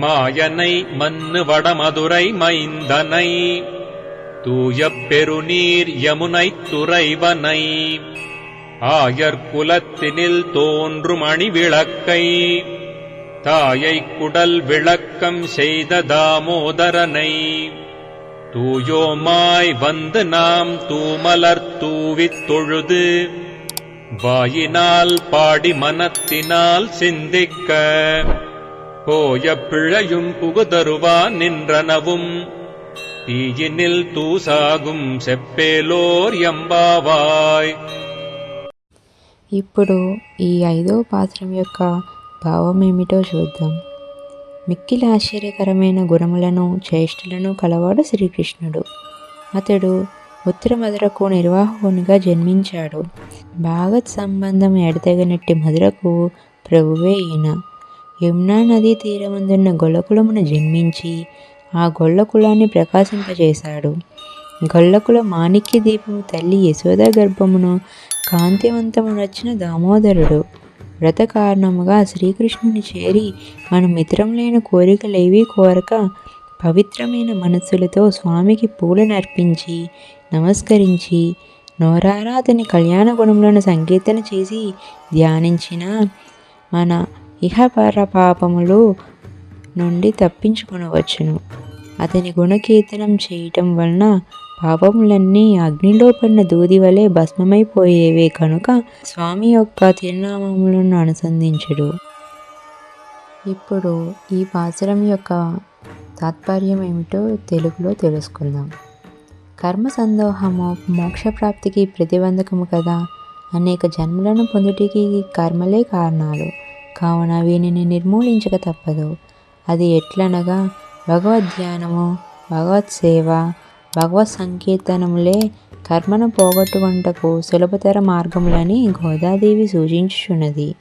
மாயனை மன்னு வடமதுரை மைந்தனை. தூய பெருநீர் யமுனைத் துறைவனை. ஆயர்குலத்தினில் தோன்றும் அணிவிளக்கை. தாயை குடல் விளக்கம் செய்த தாமோதரனை. தூயோமாய் வந்து நாம் தூமலர் தூவித் தொழுது. வாயினால் பாடி மனத்தினால் சிந்திக்க. போய பிழையும் புகுதருவான் நின்றனவும் தீயினில் தூசாகும் செப்பேலோர் எம்பாவாய் ఇప్పుడు ఈ ఐదవ పాత్రం యొక్క భావం ఏమిటో చూద్దాం మిక్కిలి ఆశ్చర్యకరమైన గుణములను చేష్టలను కలవాడు శ్రీకృష్ణుడు అతడు ఉత్తర మధురకు నిర్వాహకునిగా జన్మించాడు భాగత్ సంబంధం ఎడతెగనట్టి మధురకు ప్రభువే ఈయన యమునా నదీ తీరమందున్న గొల్లకులమున జన్మించి ఆ గొల్లకులాన్ని ప్రకాశింపజేశాడు. గొల్లకుల మాణిక్య దీపము తల్లి యశోద గర్భమును కాంతివంతమునొచ్చిన దామోదరుడు. వ్రత కారణముగా శ్రీకృష్ణుని చేరి మన మిత్రములైన కోరికలేవి కోరక పవిత్రమైన మనస్సులతో స్వామికి పూలను అర్పించి నమస్కరించి నోరారా అతని కళ్యాణ గుణములను సంకీర్తన చేసి ధ్యానించిన మన ఇహపర పాపములు నుండి తప్పించుకునవచ్చును. అతని గుణకీర్తనం చేయటం వలన పాపములన్నీ అగ్నిలో పడిన దూది వలె భస్మమైపోయేవే కనుక స్వామి యొక్క తిరునామములను అనుసంధించుడు. ఇప్పుడు ఈ పాసురం యొక్క తాత్పర్యం ఏమిటో తెలుగులో తెలుసుకుందాం. కర్మ సందోహము మోక్షప్రాప్తికి ప్రతిబంధకము కదా. అనేక జన్మలను పొందుటికి కర్మలే కారణాలు. కావున వీనిని నిర్మూలించక తప్పదు. అది ఎట్లనగా భగవద్ ధ్యానము భగవత్ సేవ భగవత్ సంకీర్తనములే కర్మను పోగొట్టుకుంటకు సులభతర మార్గములని గోదాదేవి సూచించుచున్నది.